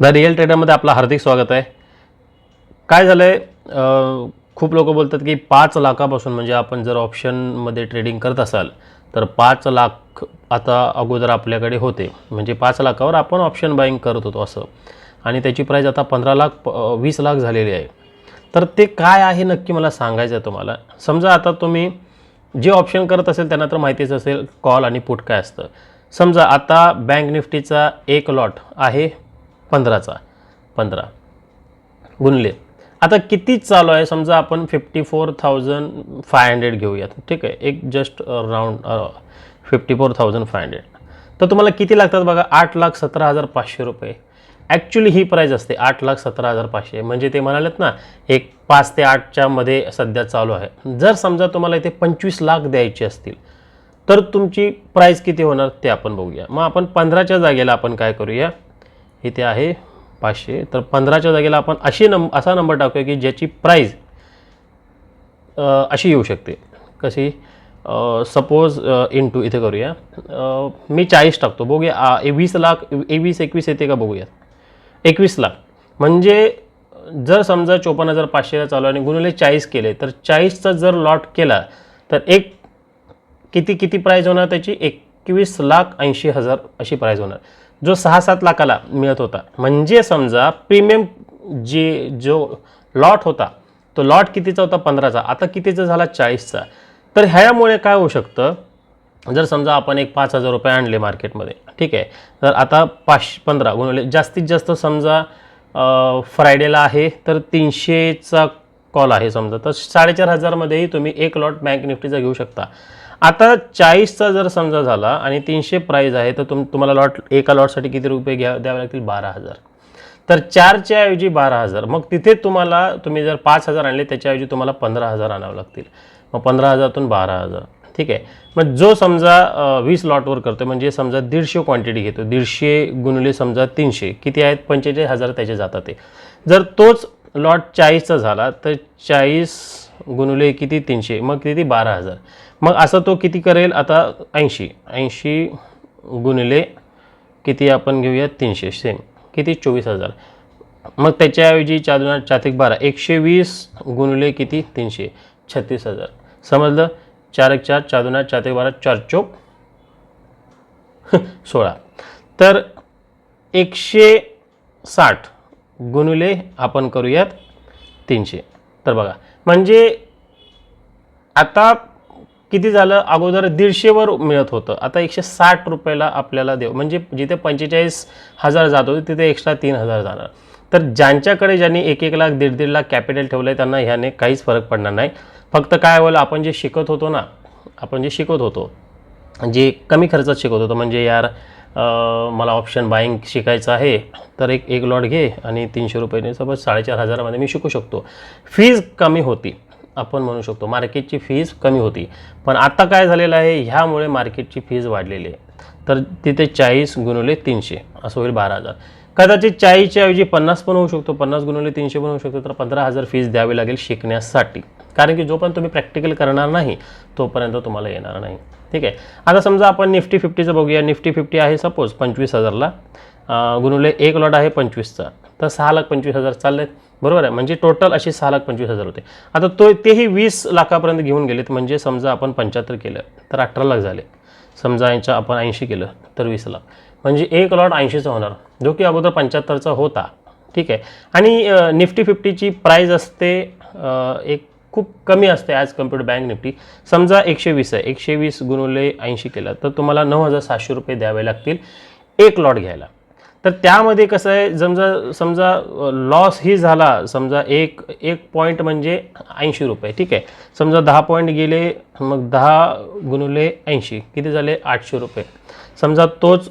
The real ट्रेडरमध्ये आपलं हार्दिक स्वागत आहे. काय झालं आहे खूप लोक बोलतात की पाच लाखापासून म्हणजे आपण जर ऑप्शनमध्ये ट्रेडिंग करत असाल तर पाच लाख आता अगोदर आपल्याकडे होते. म्हणजे पाच लाखावर आपण ऑप्शन बाईंग करत होतो असं. आणि त्याची प्राईज आता पंधरा लाख प- वीस लाख झालेली आहे. तर ते काय आहे नक्की मला सांगायचं आहे तुम्हाला. समजा आता तुम्ही जे ऑप्शन करत असेल त्यांना तर माहितीच असेल कॉल आणि पुट काय असतं. समजा आता बँक निफ्टीचा एक लॉट आहे पंधराचा. पंधरा. गुणले. आता किती चालू आहे? समजा आपण fifty four thousand five hundred घेऊयात. ठीक आहे? एक just round fifty four thousand five hundred तर तुम्हाला किती लागतात बघा? आठ लाख सतरा हजार पाचशे रुपये. ॲक्च्युली ही प्राईज असते आठ लाख सतरा हजार पाचशे. म्हणजे ते म्हणालेत ना एक पाच ते आठच्या मध्ये सध्या चालू आहे. जर समजा तुम्हाला इथे पंचवीस लाख द्यायचे असतील तर तुमची प्राईस किती होणार ते आपण बघूया. मग आपण पंधराच्या जागेला आपण काय करूया? इथे आहे पाचशे. तर पंधराच्या जागेला आपण अशी नंब असा नंबर टाकूया की ज्याची प्राईज अशी येऊ शकते. कशी? सपोज इन टू इथे करूया. मी चाळीस टाकतो. बघूया ए वीस लाख ए वीस एकवीस येते का बघूया. एकवीस लाख. म्हणजे जर समजा चोपन्न हजार पाचशेला चालू आहे आणि गुणिले चाळीस केले तर चाळीसचा जर लॉट केला तर एक किती किती प्राईज होणार त्याची? एकवीस लाख ऐंशी हजार अशी प्राईज होणार. जो सहा सात लाखाला मिळत होता. म्हणजे समजा प्रीमियम जे जो लॉट होता तो लॉट कितीचा होता? पंधराचा. आता कितीचा झाला? चाळीसचा. तर ह्यामुळे काय होऊ शकतं? जर समजा आपण एक पाच हजार रुपये आणले मार्केटमध्ये ठीक आहे. तर आता पाचशे पंधरा गुणवले जास्तीत जास्त समजा फ्रायडेला आहे तर तीनशेचा कॉल आहे समजा. तर साडेचार हजारमध्येही तुम्ही एक लॉट बँक निफ्टीचा घेऊ शकता. आता चाळीसचा जर समजा झाला आणि तीनशे प्राईज आहे तर तुम तुम्हाला लॉट एका लॉटसाठी किती रुपये घ्या द्यावे लागतील? बारा हजार. तर चारच्या ऐवजी बारा हजार. मग तिथे तुम्हाला तुम्ही जर पाच हजार आणले त्याच्याऐवजी तुम्हाला पंधरा हजार आणावं लागतील. मग पंधरा हजारातून बारा हजार. ठीक आहे? मग जो समजा वीस लॉटवर करतो म्हणजे समजा दीडशे क्वांटिटी घेतो दीडशे गुणले समजा तीनशे किती आहेत? पंचेचाळीस हजार त्याचे जातात ते. जर तोच लॉट चाळीसचा झाला तर चाळीस गुणुले किती? तीनशे. मग किती? बारा हजार. मग असं तो किती करेल? आता ऐंशी. ऐंशी गुणिले किती आपण घेऊया? तीनशे. सेम. किती? चोवीस हजार. मग त्याच्याऐवजी चादुना चातिक बारा. एकशे वीस गुणिले किती? तीनशे. छत्तीस हजार. समजलं? चार एक चार चादुना चातिक बारा चार चौक सोळा. तर एकशे साठ गुणिले आपण करूयात तीनशे. तर बघा म्हणजे आता किती झालं? अगोदर दीडशेवर मिळत होतं. आता एकशे साठ रुपयाला आपल्याला देऊ. म्हणजे जिथे पंचेचाळीस हजार जात होते तिथे एक्स्ट्रा तीन हजार जाणार. तर ज्यांच्याकडे ज्यांनी एक एक लाख दीड दीड लाख कॅपिटल ठेवलं आहे त्यांना ह्याने काहीच फरक पडणार नाही. फक्त काय होईल आपण जे शिकत होतो ना आपण जे शिकत होतो जे कमी खर्चात शिकत होतो म्हणजे यार मला ऑप्शन बाईंग शिकायचं आहे तर एक एक लॉट घे आणि तीनशे रुपये सपोज साडेचार हजारामध्ये मी शिकू शकतो. फीज कमी होती आपण म्हणू शकतो. मार्केटची फीज कमी होती. पण आता काय झालेलं आहे ह्यामुळे मार्केटची फीज वाढलेली आहे. तर तिथे चाळीस गुणवले तीनशे असं होईल बारा हजार. कदाचित चाळीसच्या ऐवजी पन्नास पण होऊ शकतो. पन्नास गुणवले तीनशे पण होऊ शकतो. तर पंधरा हजार फीज द्यावी लागेल शिकण्यासाठी. कारण की जोपर्यंत तुम्ही प्रॅक्टिकल करणार नाही तोपर्यंत तुम्हाला येणार नाही. ठीक आहे? आता समजा आपण निफ्टी फिफ्टीचं बघूया. निफ्टी फिफ्टी आहे सपोज पंचवीस हजारला. गुणुले एक लॉट आहे पंचवीसचा. तर सहा लाख पंचवीस हजार चालले. बरोबर आहे? म्हणजे टोटल असे सहा लाख पंचवीस हजार होते. आता तो तेही वीस लाखापर्यंत घेऊन गेलेत. म्हणजे समजा आपण पंच्याहत्तर केलं तर अठरा लाख झाले. समजा यांच्या आपण ऐंशी केलं तर वीस लाख. म्हणजे एक लॉट ऐंशीचा होणार. जो की अगोदर पंच्याहत्तरचा होता. ठीक आहे? आणि निफ्टी फिफ्टीची प्राईज असते एक खूप कमी असते ॲज कंपेअर बँक निफ्टी. समजा एकशे वीस आहे. एकशे वीस गुणवले ऐंशी केला तर तुम्हाला नऊ हजार सातशे रुपये द्यावे लागतील. एक लॉट घ्यायला. तर त्यामध्ये कसं आहे समजा समजा लॉस ही झाला समजा एक एक पॉईंट म्हणजे ऐंशी रुपये ठीक आहे. समजा दहा पॉईंट गेले मग दहा गुणुले ऐंशी किती झाले? आठशे रुपये. समजा तोच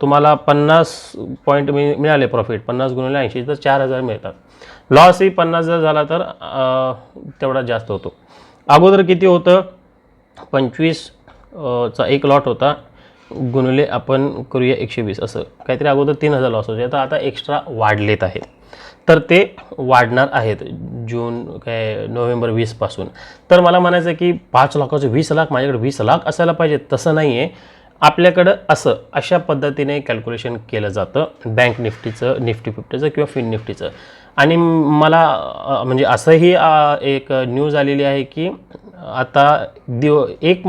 तुम्हाला पन्नास पॉईंट मि मिळाले प्रॉफिट पन्नास गुणिले ऐंशी तर चार हजार मिळतात. लॉसही पन्नास जर झाला तर तेवढा जास्त होतो. अगोदर किती होतं? पंचवीस चा एक लॉट होता. गुणले आपण करूया एकशे वीस असं. काहीतरी अगोदर तीन हजार लॉस होते. तर आता एक्स्ट्रा वाढलेत आहेत. तर ते वाढणार आहेत जून काय नोव्हेंबर वीसपासून तर मला म्हणायचं आहे की पाच लाखाचे वीस लाख माझ्याकडे वीस लाख असायला पाहिजे. तसं नाही आहे आपल्याकडं असं अशा पद्धतीने कॅल्क्युलेशन केलं जातं. बँक निफ्टीचं निफ्टी फिफ्टीचं किंवा फिन निफ्टीचं. आणि मला म्हणजे असंही एक न्यूज आलेली आहे की आता दिव एक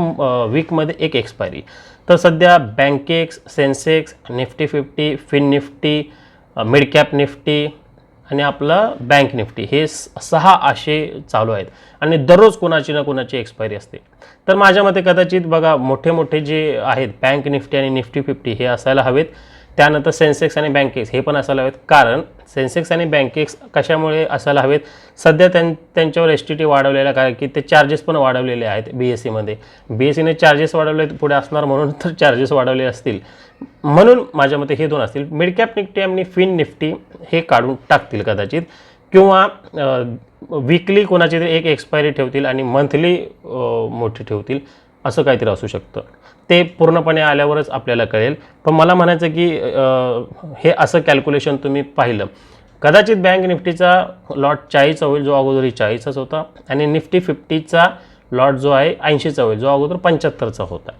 वीकमध्ये एक एक्सपायरी तर सध्या bankex sensex nifty fifty fin nifty midcap nifty आणि आपलं बँक निफ्टी हे स- सहा असे चालू आहेत. आणि दररोज कोणाची ना कोणाची एक्सपायरी असते. तर माझ्या मते कदाचित बघा मोठे मोठे जे आहेत बँक निफ्टी आणि निफ्टी फिफ्टी हे असायला हवेत. त्यानंतर सेन्सेक्स आणि बँकेक्स हे पण असायला हवेत. कारण सेन्सेक्स आणि बँकेक्स कशामुळे असायला हवेत? सध्या त्यां त्यांच्यावर एस टी टी वाढवलेला कारण की ते चार्जेस पण वाढवलेले आहेत बी एस सीमध्ये बी एस सीने चार्जेस वाढवले पुढे असणार म्हणून तर चार्जेस वाढवले असतील. म्हणून माझ्या मते हे दोन असतील. मिडकॅप निफ्टी आणि फिन निफ्टी हे काढून टाकतील कदाचित. किंवा विकली कोणाची तरी एक एक्सपायरी ठेवतील आणि मंथली मोठी ठेवतील. असं काहीतरी असू शकतं. ते पूर्णपणे आल्यावरच आपल्याला कळेल. पण मला म्हणायचं की हे असं कॅल्क्युलेशन तुम्ही पाहिलं. कदाचित बँक निफ्टीचा लॉट चाळीसचा होईल जो अगोदर चाळीसच होता. आणि निफ्टी फिफ्टीचा लॉट जो आहे ऐंशीचा होईल जो अगोदर पंच्याहत्तरचा होता.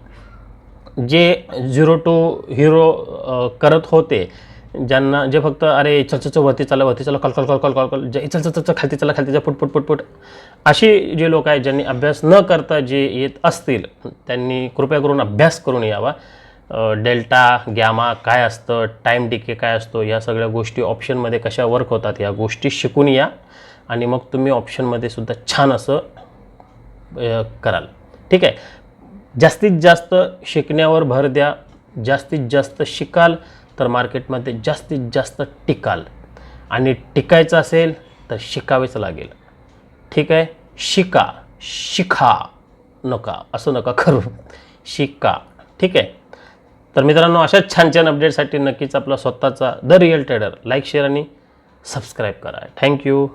जे झिरो टू हिरो करत होते ज्यांना जे फक्त अरे चल चल वरती चला वरती चला कल कल कल कल कल कल जे चल चल चल खालती चला खालती चला पुट पुट पुट पुट असे जे लोक आहेत ज्यांनी अभ्यास न करता जे येत असतील त्यांनी कृपया करून अभ्यास करून यावा. डेल्टा गॅमा काय असतं टाईम डिके काय असतो या सगळ्या गोष्टी ऑप्शनमध्ये कशा वर्क होतात या गोष्टी शिकून या. आणि मग तुम्ही ऑप्शनमध्ये सुद्धा छान असं कराल. ठीक आहे? जास्तीत जास्त शिकण्यावर भर द्या जास्तीत जास्त शिकाल तर मार्केटमध्ये जास्तीत जास्त टिकाल. आणि टिकायचं असेल तर शिकावेच लागेल. ठीक आहे? शिका. शिका नका. असं नका करू. शिका. ठीक आहे? तर मित्रांनो अशाच छान छान अपडेटसाठी नक्कीच आपला स्वतःचा the real trader like share आणि सबस्क्राईब करा. Thank you